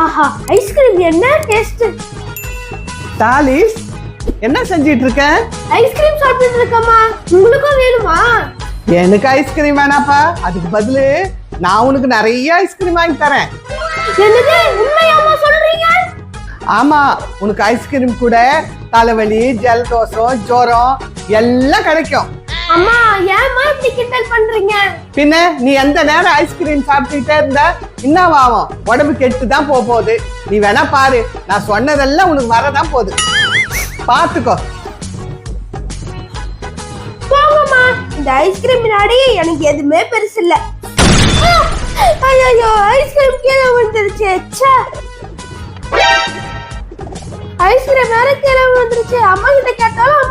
ஆஹா ice cream என்ன taste தாலிஸ் என்ன செஞ்சிட்டு இருக்க ஐஸ்கிரீம் சாப்பிட்டு இருக்கமா உங்களுக்கும் வேணுமா? எனக்கு ஐஸ்கிரீம் வேணாப்பா. அதுக்கு பதிலு நான் உனக்கு நிறைய ஐஸ்கிரீம் வாங்கி தரேன். என்னது உண்மையாமா சொல்றீங்க? ஆமா உனக்கு ஐஸ்கிரீம் கூட தலைவலி ஜலதோஷம் ஜுரம் எல்லாம் கிடைக்கும். அம்மா ஏம்மா இப்படி கிண்டல் பண்றீங்க? பின்ன நீ எந்த நேரம் ஐஸ்கிரீம் சாப்பிட்டுட்டே இருந்தா என்னவா ஆகும். உடம்பு கெட்டு தான் போக போகுது. நீ வேணா பாரு. நான் சொன்னதெல்லாம் உனக்கு வரதான் போகுது. பாத்துக்கோ. போங்கம்மா. இந்த ஐஸ்கிரீம் முன்னாடி எனக்கு எதுவுமே பெருசு இல்ல. ஐயோ ஐஸ்கிரீம் கீழே விழுந்துருச்சு. ச்சே. ஐஸ்கிரீம் வேற கீழே விழுந்துருச்சு. அம்மா கிட்ட கேட்டாலும்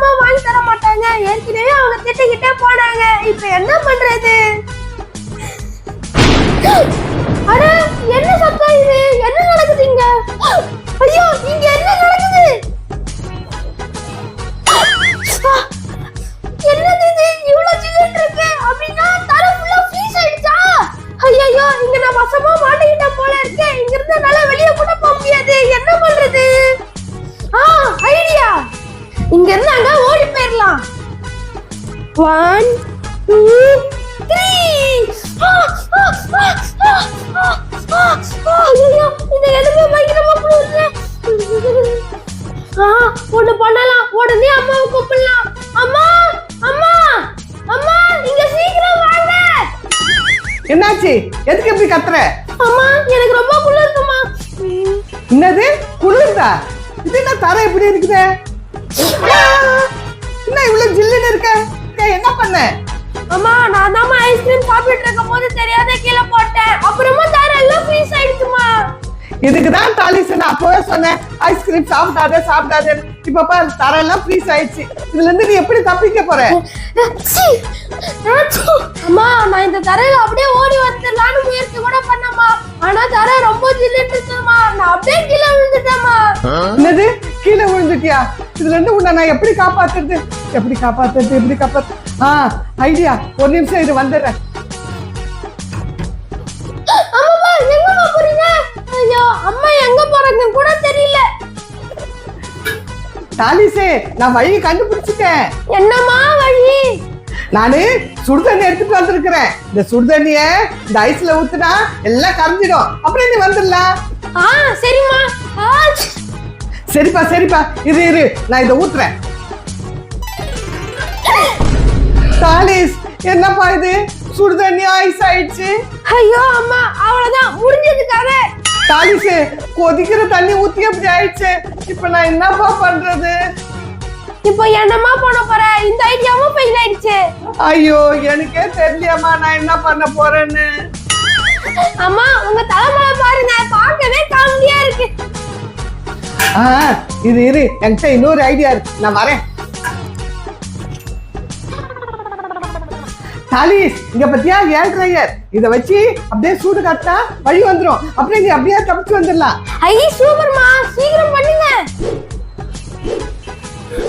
இங்க இருந்து அங்க ஓடி போயிடலாம் ஒன் டூ த்ரீ இந்த எலும்பு பயங்கரமா குளிருது ஆ ஒண்ணு பண்ணலாம். உடனே அம்மாவை கூப்பிடலாம். அம்மா அம்மா அம்மா இங்க சீக்கிரம் வாங்க. என்னாச்சு? எதுக்கு இப்படி கத்துற? அம்மா எனக்கு ரொம்ப குளிருதுமா என்னது? குளிர்தா? இது என்ன தர இப்படி இருக்குது? என்ன இவ்வளவு ஜில்லுன்னு இருக்க? என்ன பண்ண? அம்மா நான் தான் ஐஸ்கிரீம் சாப்பிட்டு இருக்கும் போது தெரியாத கீழே போட்டேன். அப்புறமா தர எல்லாம் ஃப்ரீஸ் ஆயிடுச்சுமா? இதுக்கு தான் தாலிஸ் நான் அப்பவே சொன்னேன் ஐஸ்கிரீம் சாப்பிடாத சாப்பிடாத. இப்ப பாரு தரெல்லாம் ஃப்ரீஸ் ஆயிடுச்சு. இதுல இருந்து நீ எப்படி தப்பிக்க போற! அம்மா நான் இந்த தரையில அப்படியே ஓடி வந்துடலான்னு முயற்சி கூட பண்ணம்மா. ஆனா தரை ரொம்ப ஜில்லுன்னு நான் அப்படியே கீழே விழுந்துட்டேம்மா. என்னது? கீழே விழுந்துட்டியா? இதுல இருந்து உன்னை நான் எப்படி காப்பாத்துறது? எப்படி காப்பாத்துறது? எப்படி காப்பாத்து? ஆ ஐடியா ஒரு நிமிஷம் இது வந்துடுறேன். அம்மா எங்க போறாங்க கூட தெரியல. தாலிஸே நான் வழியை கண்டுபிடிச்சிட்டேன். என்னம்மா வழி? நானு சுடுதண்ணி எடுத்துட்டு வந்திருக்கிறேன். இந்த சுடுதண்ணிய இந்த ஐஸ்ல ஊத்துனா எல்லாம் கரைஞ்சிடும். அப்புறம் நீ வந்துடலாம். ஆ சரிம்மா! சரிப்பா சரிப்பா. இரு இரு. நான் இதை ஊத்துறேன். தாலிஸ் என்னப்பா இது? சுடுதண்ணி ஐஸ் ஆயிடுச்சு. ஐயோ அம்மா அவ்வளவுதான். முடிஞ்சது கதை. தாலிசு கொதிக்கிற தண்ணி ஊத்தி அப்படி ஆயிடுச்சு. இப்ப நான் என்னப்பா பண்றது? இப்போ என்னம்மா பண்ண போற? இந்த ஐடியாவும் ஃபெயில் ஆயிடுச்சு. ஐயோ எனக்கே தெரியலையம்மா. நான் என்ன பண்ண போறேன்னு? அம்மா உங்க தலைமுறை பாருங்க. பார்க்கவே காமெடியா இருக்கு. இது இரு என்கிட்ட இன்னொரு ஐடியா இருக்கு. நான் வரேன். தாலிஸ் இங்க பத்தியா? ஏர் ட்ரையர் இத வச்சு அப்படியே சூடு காட்டா வழி வந்துரும். அப்படியே நீ அப்படியே தப்பிச்சு வந்துடலாம். ஐ சூப்பர்மா. சீக்கிரம் பண்ணுங்க.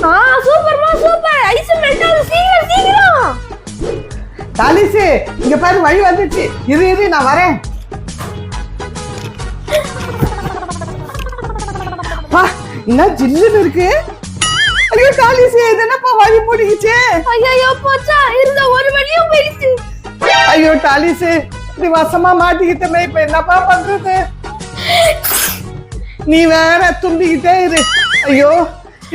ஆ சூப்பர்மா சூப்பர். ஐஸ் மெல்ட் ஆகுது. சீக்கிரம் சீக்கிரம். தாலிசு இங்க பாரு வழி வந்துச்சு. இரு இரு நான் வரேன். பா என்ன ஜில்லுன்னு இருக்கு? ஐயோ தாலிசு இது என்னப்பா வழி மூடிக்கிச்சு? ஐயோ போச்சா இருந்த ஒரு வழியும் போயிடுச்சு. ஐயோ தாலிசு இது வசமா மாட்டிக்கிட்டமே இப்ப என்னப்பா பண்றது? நீ வேற தும்பிக்கிட்டே இரு. ஐயோ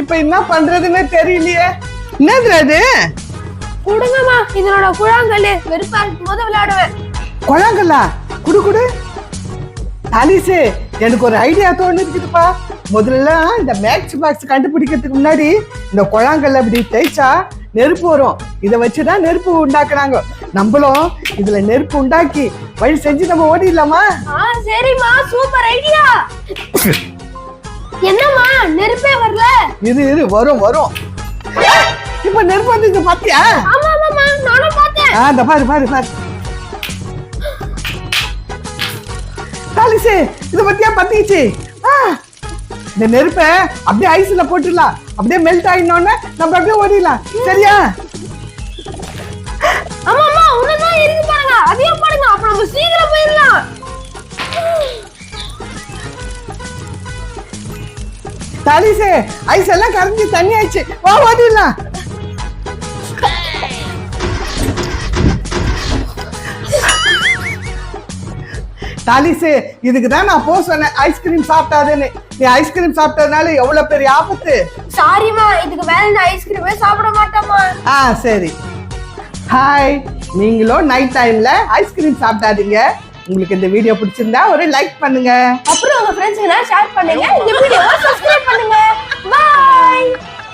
இப்ப என்ன பண்றதுன்னு தெரியலையே. என்னது அது? கொடுங்கம்மா இதனோட குழாங்கல்லு வெறுப்பா இருக்கும் போது விளையாடுவேன். குழாங்கல்லா? குடு குடு. தாலிசு எனக்கு ஒரு ஐடியா தோணு இருக்குதுப்பா முதல்ல இந்த மேக்ஸ் பாக்ஸ் கண்டுபிடிக்கிறதுக்கு முன்னாடி இந்த குழாங்கல்ல இப்படி தேய்ச்சா நெருப்பு வரும். இதை வச்சுதான் நெருப்பு உண்டாக்குறாங்க. நம்மளும் இதுல நெருப்பு உண்டாக்கி வழி செஞ்சு நம்ம ஓடிடலாமா? ஆ சரிம்மா. Super idea. என்னம்மா நெருப்பே வரல? இரு இரு வரும் வரும். இப்ப நெருப்பு வந்து பாத்தியா? ஆமா ஆமாம்மா நானும் பார்த்தேன். ஆ இந்த பாரு பாரு பாரு. தாலிசு இத பத்தியா பத்திச்சு ஆ இந்த நெருப்பை அப்படியே ஐஸ்ல போட்டுடலாம். அப்படியே மெல்ட் ஆயிடணும்னா நம்ம அப்படியே ஓடிடலாம். சரியா? ஆமா ஆமா ஒண்ணுதான் இருக்கு சீக்கிரம் போயிடலாம். தாலிசே ஐஸ் எல்லாம் கரைஞ்சு தண்ணி ஆயிடுச்சு. வா ஓடிடலாம். தாலிசு இதுக்கு தான் நான் போ சொன்னேன். ஐஸ்கிரீம் சாப்பிட்டாதுன்னு. நீ ஐஸ்கிரீம் சாப்பிட்டதுனால எவ்வளவு பெரிய ஆபத்து? சாரிம்மா இதுக்கு மேல நான் ஐஸ்கிரீமே சாப்பிட மாட்டேம்மா. ஆ சரி. ஹாய் நீங்களும் நைட் டைம்ல ஐஸ்கிரீம் சாப்பிடாதீங்க. உங்களுக்கு இந்த வீடியோ பிடிச்சிருந்தா ஒரு லைக் பண்ணுங்க. அப்புறம் உங்க ஃப்ரெண்ட்ஸ்க்கு ஷேர் பண்ணுங்க. இந்த வீடியோவை சப்ஸ்கிரைப் பண்ணுங்க. பாய்